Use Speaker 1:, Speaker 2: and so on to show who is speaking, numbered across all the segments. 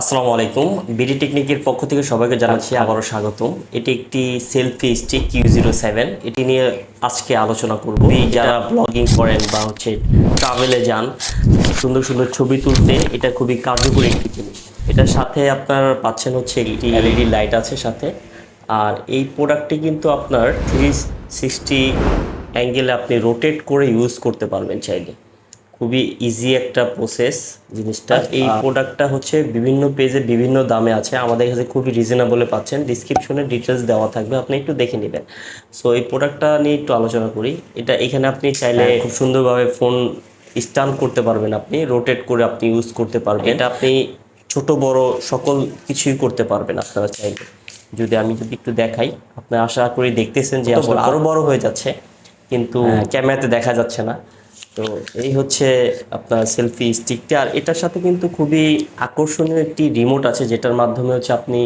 Speaker 1: আসসালামু আলাইকুম। বিডি টেকনিকের পক্ষ থেকে সবাইকে জানাচ্ছি আবারও স্বাগতম। এটি একটি selfie stick Q zero seven এটি নিয়ে আজকে আলোচনা করব। যারা ব্লগিং করেন বা হচ্ছে ট্রাভেলে যান, সুন্দর সুন্দর ছবি তুলতে এটা খুবই কার্যকরী একটি জিনিস। এটার সাথে আপনার পাচ্ছেন হচ্ছে একটি এলইডি লাইট আছে সাথে। আর এই প্রোডাক্টটি কিন্তু আপনার থ্রি সিক্সটি অ্যাঙ্গেলে আপনি রোটেট করে ইউজ করতে পারবেন চাইলে। খুবই ইজি একটা প্রসেস জিনিসটা। এই প্রোডাক্টটা হচ্ছে বিভিন্ন পেজে বিভিন্ন দামে আছে। আমাদের কাছে খুবই রিজনেবলে পাচ্ছেন। ডিসক্রিপশনে ডিটেলস দেওয়া থাকবে। আপনি একটু দেখে নেবেন। সো এই প্রোডাক্টটা নিয়ে একটু আলোচনা করি। এটা এখানে আপনি চাইলে খুব সুন্দরভাবে ফোন স্টান করতে পারবেন আপনি। রোটেট করে আপনি ইউজ করতে পারবেন। এটা আপনি ছোট বড় সকল কিছুই করতে পারবেন আপনারা চাইলে। যদি আমি যদি একটু দেখাই আপনি আশা করি দেখতেছেন যে আসলে আরও বড় হয়ে যাচ্ছে। কিন্তু ক্যামেরাতে দেখা যাচ্ছে না। তো এই হচ্ছে আপনার সেলফি স্টিকটা আর এটার সাথে কিন্তু খুবই আকর্ষণীয় একটি রিমোট আছে, যেটার মাধ্যমে হচ্ছে আপনি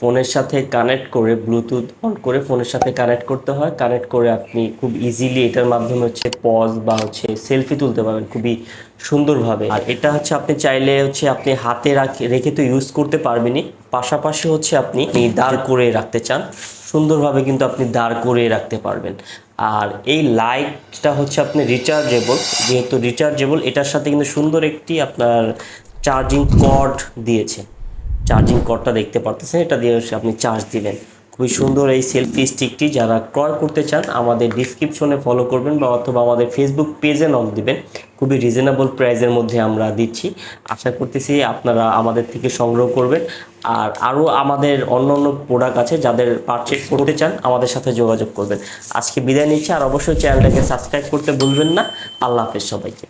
Speaker 1: ফোনের সাথে কানেক্ট করে, ব্লুটুথ অন করে ফোনের সাথে কানেক্ট করতে হয়। কানেক্ট করে আপনি খুব ইজিলি এটার মাধ্যমে হচ্ছে পজ বা হচ্ছে সেলফি তুলতে পারবেন। খুবই সুন্দরভাবে। আর এটা হচ্ছে আপনি চাইলে হচ্ছে আপনি হাতে রাখে তো ইউজ করতে পারবেনই। পাশাপাশি হচ্ছে আপনি আপনি দাঁড় করে রাখতে চান। সুন্দরভাবে কিন্তু আপনি দাঁড় করে রাখতে পারবেন। আর এই লাইটটা হচ্ছে আপনি রিচার্জেবল যেহেতু রিচার্জেবল এটার সাথে কিন্তু সুন্দর একটি আপনার চার্জিং কর্ড দিয়েছে। চার্জিং কর্ডটা দেখতে পারতেছেন, এটা দিয়ে আপনি চার্জ দিবেন। খুবই সুন্দর এই সেলফি স্টিকটি যারা ক্রয় করতে চান, আমাদের ডিসক্রিপশনে ফলো করবেন বা অথবা আমাদের ফেসবুক পেজে নক দিবেন। খুবই রিজনেবল প্রাইসের মধ্যে আমরা দিচ্ছি। আশা করতেছি আপনারা আমাদের থেকে সংগ্রহ করবেন। আর আরও আমাদের অন্য অন্য প্রোডাক্ট আছে, যাদের পারচেস করতে চান, আমাদের সাথে যোগাযোগ করবেন। আজকে বিদায় নিচ্ছি, আর অবশ্যই চ্যানেলটাকে সাবস্ক্রাইব করতে ভুলবেন না। আল্লাহ হাফেজ সবাইকে।